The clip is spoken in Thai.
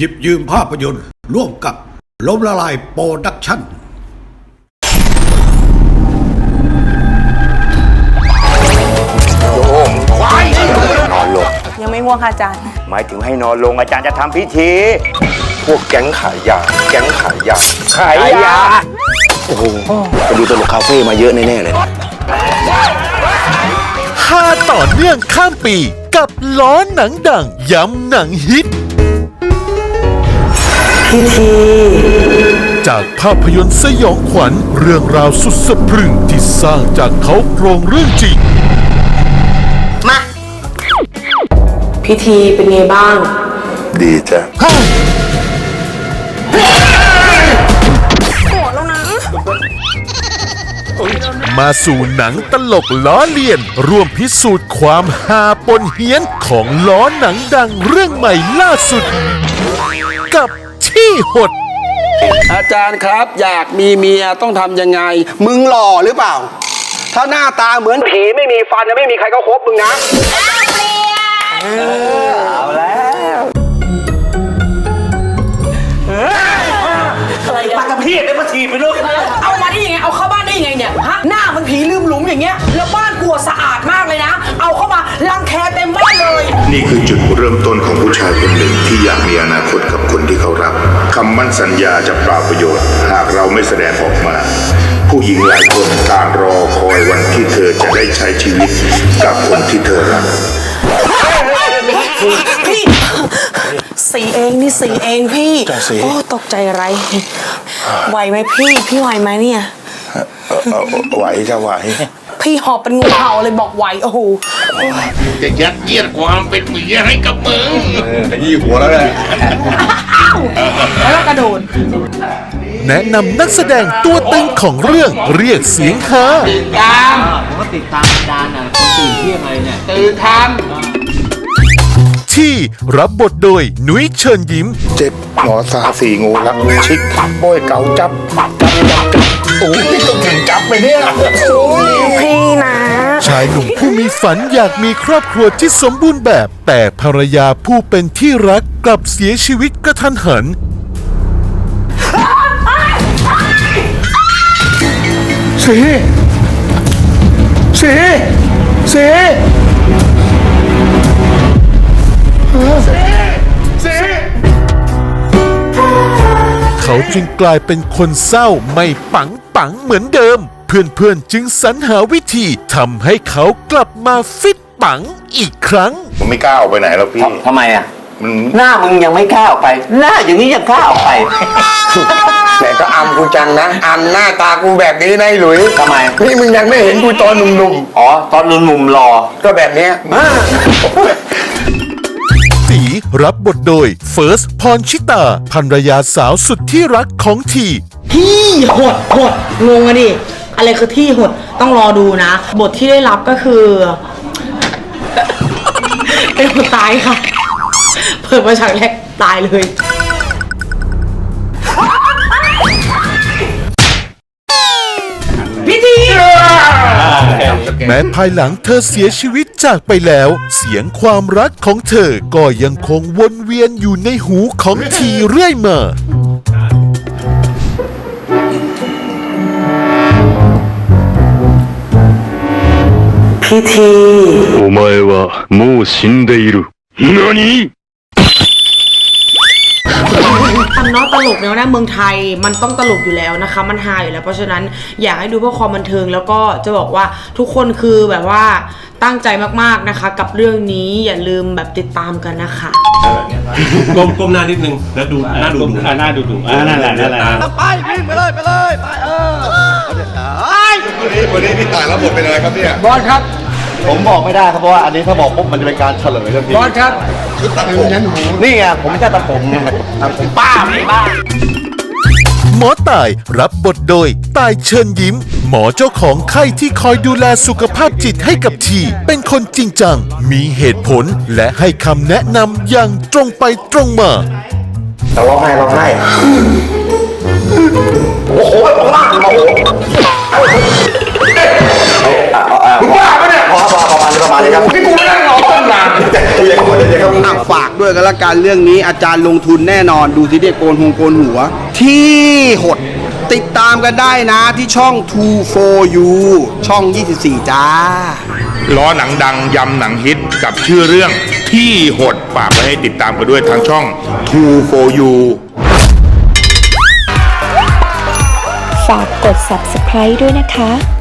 หยิบยืมภาพยนตร์ ร่วมกับล้มละลายโปรดักชั่นนอนลง ยังไม่ง่วงค่ะอาจารย์ หมายถึงให้นอนลงอาจารย์จะทำพิธี พวกแก๊งขายยา แก๊งขายยา ขายยา โอ้โหไปดูตลกคาเฟ่มาเยอะแน่ ๆ เลยฮาต่อเนื่องข้ามปีกับล้อหนังดังย้ำหนังฮิต จากภาพยนตร์สยองขวัญเรื่องราวสุดสะพรึงที่สร้างจากเขาโครงเรื่องจริง มา พิธีเป็นไงบ้าง ดีจ้ะมาสู่หนังตลกล้อเลียน ร่วมพิสูจน์ความฮาปนเฮี้ยนของล้อหนังดังเรื่องใหม่ล่าสุด กับ ที่หด อาจารย์ครับอยากมีเมียต้องทำยังไง มึงหล่อหรือเปล่า ถ้าหน้าตาเหมือนผีไม่มีฟันนะไม่มีใครก็คบมึงนะปากกระพี้ได้มาถีบไปลูกเอามาได้ยังไงเอาเข้าบ้านได้ยังไงเนี่ยฮะหน้ามันผีลืมหลุมอย่างเงี้ยแล้วบ้านกลัวสะอาดมากเลยนะ เอาเข้ามารังแคเต็มบ้านเลย นี่คือจุดเริ่มต้นของผู้ชายคนหนึ่งที่อยากมีอนาคตกับคนที่เขารัก คำมั่นสัญญาจะเปล่าประโยชน์ หากเราไม่แสดงออกมา ผู้หญิงหลายคนต่างรอคอยวันที่เธอจะได้ใช้ชีวิตกับคนที่เธอรักพี่สีเองนี่สีเองพี่โอ้ตกใจอะไรไหวไหมพี่ พี่ไหวไหมเนี่ยไหวจะไหว พี่หอบเป็นงูเห่าเลยบอกไหวโอ้โหจะยัดเยียดความเป็นเมียให้กับมึงแล้วก็กระโดดแนะนำนักแสดงตัวตึงของเรื่องเรียกเสียงฮาตามผมก็ติดตามอาจารย์อะคนตื่นเที่ยงอะไรเนี่ยตื่นทที่รับบทโดยนุ้ยเชิญยิ้ม เจ็บหมอสาสีงูรักชิกโบยเก่าจับจับจับจับโอ้ยต้องถึง จับไปเนี่ยโอ้ยพี่นะชายหนุ่มผู้มีฝันอยากมีครอบครัวที่สมบูรณ์แบบ แต่ภรรยาผู้เป็นที่รักกลับเสียชีวิตกระทันหัน สีสีสี จึงกลายเป็นคนเศร้าไม่ปังปังเหมือนเดิม เพื่อนๆจึงสรรหาวิธีทำให้เขากลับมาฟิตปังอีกครั้ง ผมไม่กล้าออกไปไหนแล้วพี่ ทำไมอะ มันหน้ามึงยังไม่กล้าออกไป หน้าอย่างนี้ยังกล้าออกไป แต่ก็อำกูจังนะอำหน้าตากูแบบนี้นะไอ้หลุยทำไม นี่มึงยังไม่เห็นกูตอนหนุ่มอ๋อ ตอนหนุ่มๆรอๆก็แบบเนี้ยตี รับบทโดยเฟิร์สพรชิตาภรรยาสาวสุดที่รักของที ที่หดหดงงอะดิ อะไรคือที่หดต้องรอดูนะ บทที่ได้รับก็คือ เป็นคนตายค่ะ เปิดมาฉากแรกตายเลย แม้ภายหลังเธอเสียชีวิตจากไปแล้ว เสียงความรักของเธอก็ยังคงวนเวียนอยู่ในหูของทีเรื่อยมา พิธี お前はもう死んでいる。何 ทำเน้องตลกแล้วนะเมืองไทยมันต้องตลกอยู่แล้วนะคะ มันฮาอยู่แล้ว เพราะฉะนั้นอยากให้ดูเพื่อความบันเทิงแล้วก็จะบอกว่าทุกคนคือแบบว่าตั้งใจมากๆนะคะ กับเรื่องนี้อย่าลืมแบบติดตามกันนะคะก้มก้มหน้านิดนึงแล้วดูหน้าดูดูหน้าดูดูอ่านั่นแหละนั่นแหละ ไปวิ่งไปเลยไปเลยไปเออวันนี้พี่ตายแล้วหมดเป็นอะไรครับเนี่ย บอลครับ ผมบอกไม่ได้ครับเพราะว่าอันนี้ถ้าบอกปุ๊บมันจะเป็นการเฉลยทันทีบอลครับ นี่ไงผมจะตะผมไงผมป้าไม่บ้าหมอตายรับบทโดยตายเชิญยิ้ม หมอเจ้าของไข้ที่คอยดูแลสุขภาพจิตให้กับที เป็นคนจริงจัง มีเหตุผลและให้คำแนะนำอย่างตรงไปตรงมาเราร้องไห้ร้องไห้โอ้โหร้องไห้โอ้โหมึงบ้าปะเนี่ยพอพอประมาณนี้ประมาณนี้ครับ ด้วยกันละกันเรื่องนี้อาจารย์ลงทุนแน่นอนดูสิเด็กโกนหงโกนหัว ที่หดติดตามกันได้นะที่ช่อง2 for you ช่อง 24 จ้า ล้อหนังดังยำหนังฮิตกับชื่อเรื่องที่หดฝากไว้ให้ติดตามกันด้วยทางช่อง Two for You ฝากกด subscribe ด้วยนะคะ